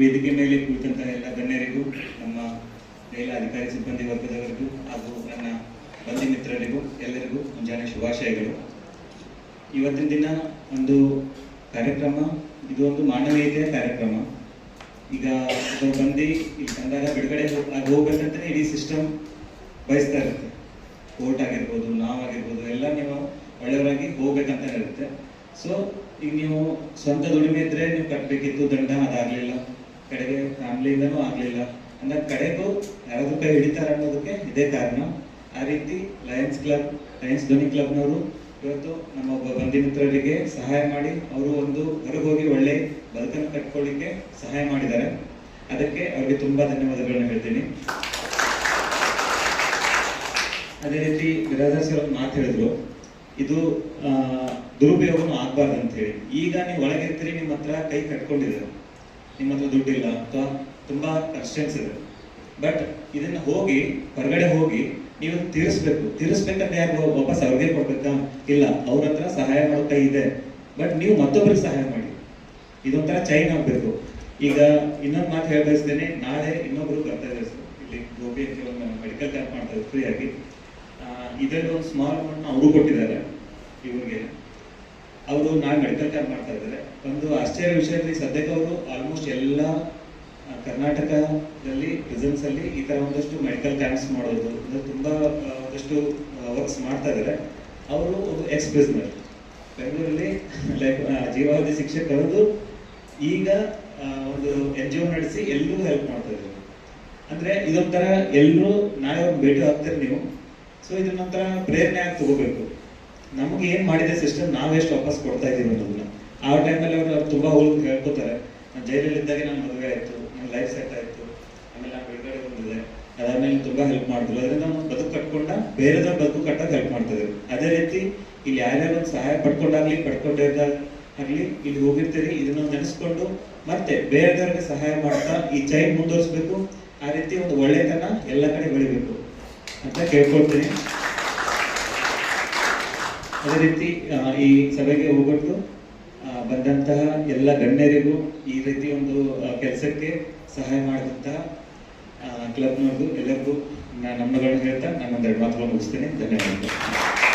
ವೇದಿಕೆ ಮೇಲೆ ಕುಳಿತಂತಹ ಎಲ್ಲ ಗಣ್ಯರಿಗೂ, ನಮ್ಮ ಎಲ್ಲ ಅಧಿಕಾರಿ ಸಿಬ್ಬಂದಿ ವರ್ಗದವರಿಗೂ ಹಾಗೂ ನನ್ನ ಬಂಧು ಮಿತ್ರರಿಗೂ ಎಲ್ಲರಿಗೂ ಮುಂಜಾನೆ ಶುಭಾಶಯಗಳು. ಇವತ್ತಿನ ದಿನ ಒಂದು ಕಾರ್ಯಕ್ರಮ, ಇದು ಒಂದು ಮಾನವೀಯತೆಯ ಕಾರ್ಯಕ್ರಮ. ಈಗ ಬಂದು ಇಲ್ಲಿ ತಂದಾಗ ಬಿಡುಗಡೆ ಆಗಿ ಹೋಗ್ಬೇಕಂತಲೇ ಇಡೀ ಸಿಸ್ಟಮ್ ಬಯಸ್ತಾ ಇರುತ್ತೆ. ಕೋರ್ಟ್ ಆಗಿರ್ಬೋದು ನಾವಾಗಿರ್ಬೋದು ಎಲ್ಲ ನೀವು ಒಳ್ಳೆಯವರಾಗಿ ಹೋಗ್ಬೇಕಂತ ಇರುತ್ತೆ. ಸೊ ಈಗ ನೀವು ಸ್ವಂತ ದುಡಿಮೆ ಇದ್ರೆ ನೀವು ಕಟ್ಟಬೇಕಿತ್ತು ದಂಡ ಅದಾಗ್ಲಿಲ್ಲ. ಕಡೆಗೆ ಫ್ಯಾಮಿಲಿಯಿಂದನೂ ಆಗ್ಲಿಲ್ಲ. ಅಂದ್ರೆ ಕಡೆಗೂ ಯಾರಾದರೂ ಕೈ ಹಿಡಿತಾರೆ ಅನ್ನೋದಕ್ಕೆ ಇದೇ ಕಾರಣ. ಆ ರೀತಿ ಲಯನ್ಸ್ ಕ್ಲಬ್ ಲಯನ್ಸ್ ಧ್ವನಿ ಕ್ಲಬ್ನವರು ಇವತ್ತು ನಮ್ಮ ಒಬ್ಬ ಬಂಧು ಮಿತ್ರರಿಗೆ ಸಹಾಯ ಮಾಡಿ ಅವರು ಒಂದು ಹೊರಗೆ ಹೋಗಿ ಒಳ್ಳೆ ಬದುಕನ್ನು ಕಟ್ಕೊಳ್ಳಿಕ್ಕೆ ಸಹಾಯ ಮಾಡಿದ್ದಾರೆ. ಅದಕ್ಕೆ ಅವರಿಗೆ ತುಂಬಾ ಧನ್ಯವಾದಗಳನ್ನ ಹೇಳ್ತೀನಿ. ಅದೇ ರೀತಿ ಬಿರಾದರ್ ಸರ್ ಮಾತು ಹೇಳಿದ್ರು. ಇದು ದುರುಪಯೋಗನೂ ಆಗ್ಬಾರ್ದು ಅಂತ ಹೇಳಿ. ಈಗ ನೀವು ಒಳಗಿರ್ತೀರಿ, ನಿಮ್ಮ ಹತ್ರ ಕೈ ಕಟ್ಕೊಂಡಿದ್ದಾರೆ. ನಿಮ್ಮ ಹತ್ರ ದುಡ್ಡಿಲ್ಲ ಅಥವಾ ತುಂಬಾ ಕನ್ಸ್ಟೆನ್ಸ್ ಇದೆ. ಬಟ್ ಇದನ್ನ ಹೋಗಿ, ಹೊರಗಡೆ ಹೋಗಿ ನೀವು ತೀರಿಸ್ಬೇಕು. ತೀರಿಸ್ಬೇಕಂದ್ರೆ ಯಾರು ವಾಪಸ್ ಅವ್ರಿಗೆ ಕೊಡ್ಬೇಕಾ? ಇಲ್ಲ, ಅವ್ರ ಹತ್ರ ಸಹಾಯ ಮಾಡೋ ಇದೆ. ಬಟ್ ನೀವು ಮತ್ತೊಬ್ಬರಿಗೆ ಸಹಾಯ ಮಾಡಿ. ಇದೊಂಥರ ಚೈನ್ ಆಗ್ಬೇಕು. ಈಗ ಇನ್ನೊಂದು ಮಾತು ಹೇಳ ಬಯಸ್ತೇನೆ. ನಾಳೆ ಇನ್ನೊಬ್ರು ಬರ್ತಾ ಇದ್ದಾರೆ ಸರ್. ಇಲ್ಲಿ ಗೋಪಿ ಅಂತ ಒಂದು ಮೆಡಿಕಲ್ ಕ್ಯಾಂಪ್ ಮಾಡ್ತಾರೆ ಫ್ರೀ ಆಗಿ. ಇದರಲ್ಲಿ ಒಂದು ಸ್ಮಾಲ್ ಅಮೌಂಟ್ ಅವರು ಕೊಟ್ಟಿದ್ದಾರೆ. ಇವ್ರಿಗೆ. ಅವರು ನಾನು ಮೆಡಿಕಲ್ ಕ್ಯಾಂಪ್ ಮಾಡ್ತಾ ಇದ್ದಾರೆ. ಒಂದು ಆಶ್ಚರ್ಯ ವಿಷಯದಲ್ಲಿ ಸದ್ಯಕ್ಕೆ ಅವರು ಆಲ್ಮೋಸ್ಟ್ ಎಲ್ಲ ಕರ್ನಾಟಕದಲ್ಲಿ ಪ್ರೆಸೆನ್ಸ್ ಅಲ್ಲಿ ಈ ತರ ಒಂದಷ್ಟು ಮೆಡಿಕಲ್ ಕ್ಯಾಂಪ್ಸ್ ಮಾಡೋದು, ಅಂದ್ರೆ ತುಂಬಾ ಒಂದಷ್ಟು ವರ್ಕ್ಸ್ ಮಾಡ್ತಾ ಇದ್ದಾರೆ. ಅವರು ಒಂದು ಎಕ್ಸ್ ಬಿಸ್ನೆಸ್ ಬೆಂಗಳೂರಲ್ಲಿ ಲೈಕ್ ಜೀವಾವಧಿ ಶಿಕ್ಷೆ ಕರೆದು ಈಗ ಒಂದು ಎನ್ ಜಿ ಒ ನಡೆಸಿ ಎಲ್ಲರೂ ಹೆಲ್ಪ್ ಮಾಡ್ತಾ ಇದ್ದಾರೆ. ಅಂದ್ರೆ ಇದೊಂಥರ ಎಲ್ಲರೂ ನಾಳೆ ಭೇಟಿ ಆಗ್ತಾರೆ ನೀವು. ಸೊ ಇದನ್ನೊಂಥರ ಪ್ರೇರಣೆ ಆಗಿ ತಗೋಬೇಕು? ನಮ್ಗೆ ಏನ್ ಮಾಡಿದೆ ಸಿಸ್ಟಮ್ ನಾವೆಷ್ಟು ವಾಪಸ್ ಕೊಡ್ತಾ ಇದೀವಿ ಅನ್ನೋದನ್ನ ಆ ಟೈಮಲ್ಲಿ ಅವರು ತುಂಬಾ ಹೋಗಿ ಕೇಳ್ಕೊತಾರೆ. ನಾನು ಜೈಲಲ್ಲಿ ಇದ್ದಾಗ ನನ್ನ ಮದುವೆ ಆಯ್ತು ನನ್ನ ಲೈಫ್ ಸೆಟ್ ಆಯ್ತು, ಆಮೇಲೆ ನಾನು ಬಿಡುಗಡೆ ಬಂದಿದೆ. ಅದಾದ್ಮೇಲೆ ತುಂಬಾ ಹೆಲ್ಪ್ ಮಾಡಿದ್ರು. ಅದರಿಂದ ನಾವು ಬದುಕು ಕಟ್ಕೊಂಡ ಬೇರೆದವ್ರ ಬದುಕು ಕಟ್ಟಕ್ಕೆ ಹೆಲ್ಪ್ ಮಾಡ್ತಿದ್ರು ಅದೇ ರೀತಿ ಇಲ್ಲಿ ಯಾರ್ಯಾರು ಒಂದು ಸಹಾಯ ಪಡ್ಕೊಂಡಾಗ್ಲಿ ಪಡ್ಕೊಂಡಿದ್ದಾಗ ಆಗ್ಲಿ ಇಲ್ಲಿ ಹೋಗಿರ್ತೀರಿ. ಇದನ್ನ ನೆನೆಸ್ಕೊಂಡು ಮತ್ತೆ ಬೇರೆದವ್ರಿಗೆ ಸಹಾಯ ಮಾಡ್ತಾ ಈ ಚೈನ್ ಮುಂದುವರಿಸ್ಬೇಕು. ಆ ರೀತಿ ಒಂದು ಒಳ್ಳೆತನ ಎಲ್ಲ ಕಡೆ ಬೆಳಿಬೇಕು ಅಂತ ಕೇಳ್ಕೊಳ್ತೀನಿ. ಅದೇ ರೀತಿ ಈ ಸಭೆಗೆ ಹೋಗೊಟ್ಟು ಬಂದಂತಹ ಎಲ್ಲ ಗಣ್ಯರಿಗೂ ಈ ರೀತಿ ಒಂದು ಕೆಲಸಕ್ಕೆ ಸಹಾಯ ಮಾಡಿದಂತಹ ಕ್ಲಬ್ನವ್ರಿಗೂ ಎಲ್ಲರಿಗೂ ನಾನು ನಮ್ಮಗಳನ್ನು ಹೇಳ್ತಾ ನಾನು ಒಂದೆರಡು ಮಾತುಗಳು ಮುಗಿಸ್ತೇನೆ. ಧನ್ಯವಾದಗಳು.